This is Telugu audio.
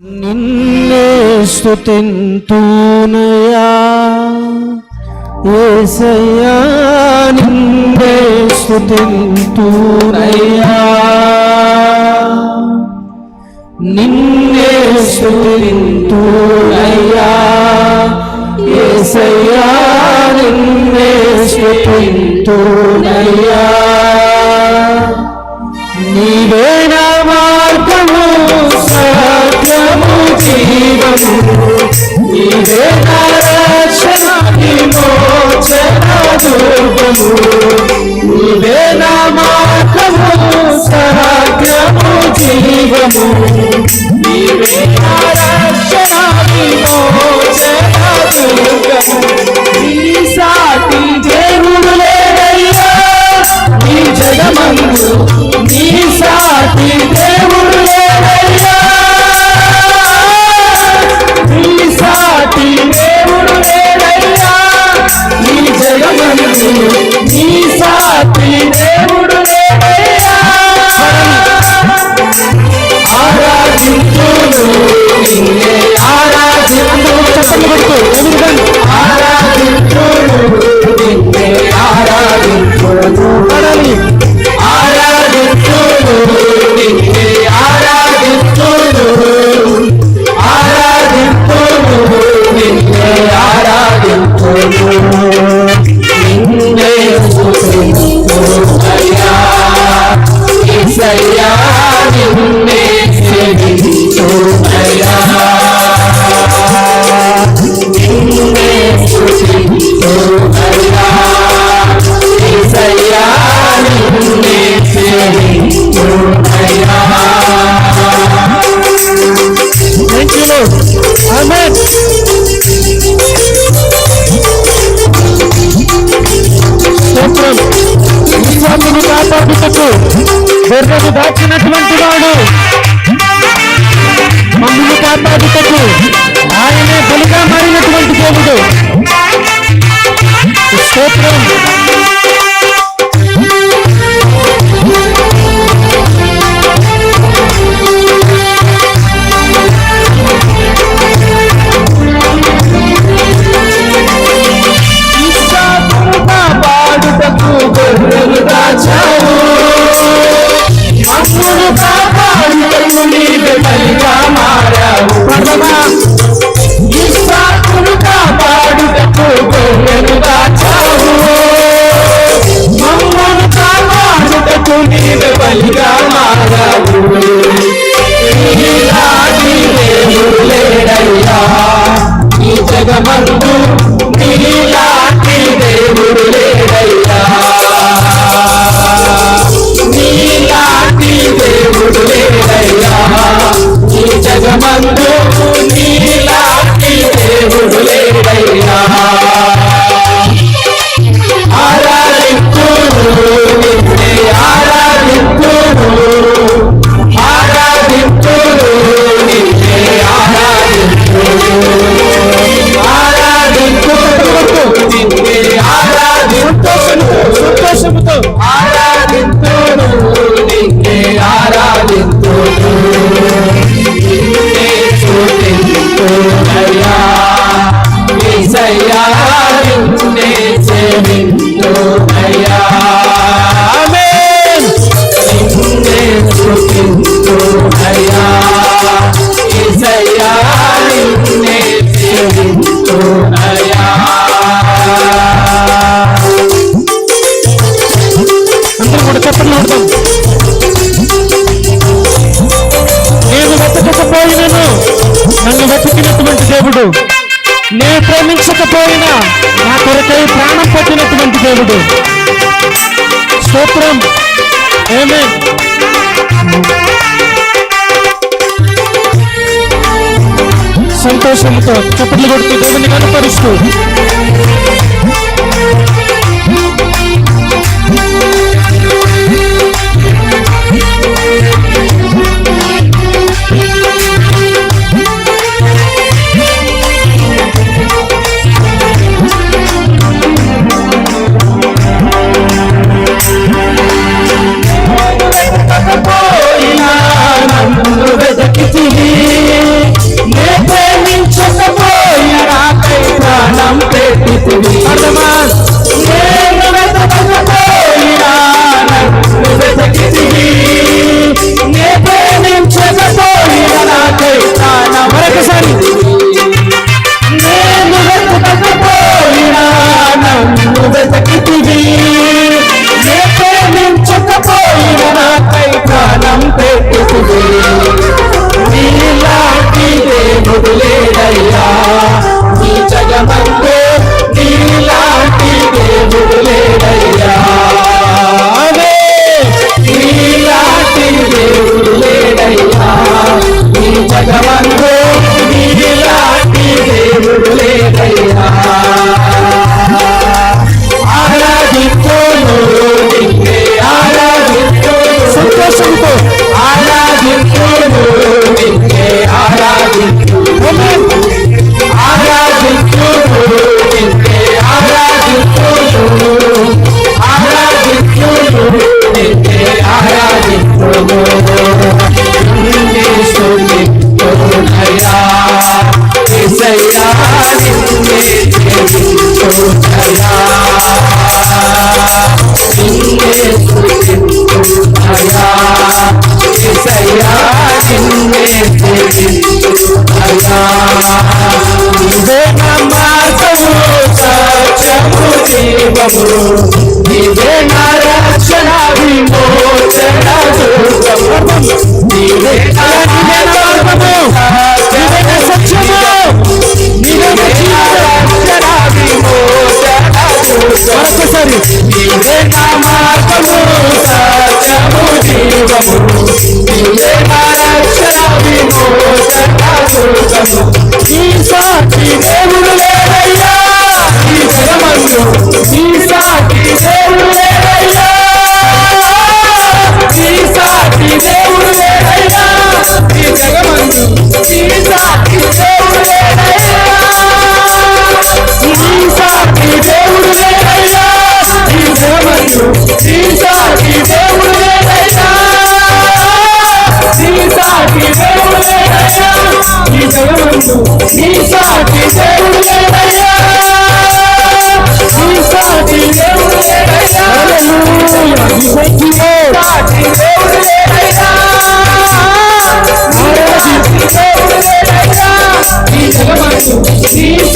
నిన్నే స్థుతింతూనయా ఏసయ్యా నిన్నే స్థుతింతూనయా నిన్నే స్థుతింతూనయా ఏసయ్యా నిన్నే స్థుతింతూనయా నీవే నా మార్గము జీవము నీవే నా రక్షణ విమోచన జీవము கொடுத்து எதிர்கண் ஆராதின் பொழுது Lord. outro. అందరూ కూడా చెప్పండి ఆడదాం నేను వెతకకపోయినను. నన్ను వెతికినటువంటి దేవుడు. నేను ప్రేమించకపోయినా నా కొరకై ప్రాణం పెట్టినటువంటి దేవుడు. స్తోత్రం. ఏమే సంతోషంతో చప్పట్లు కొడుతూ దేవుని కనపరుస్తూ. రక్షణ విమోచన దుర్గము నీవే Yes. 你。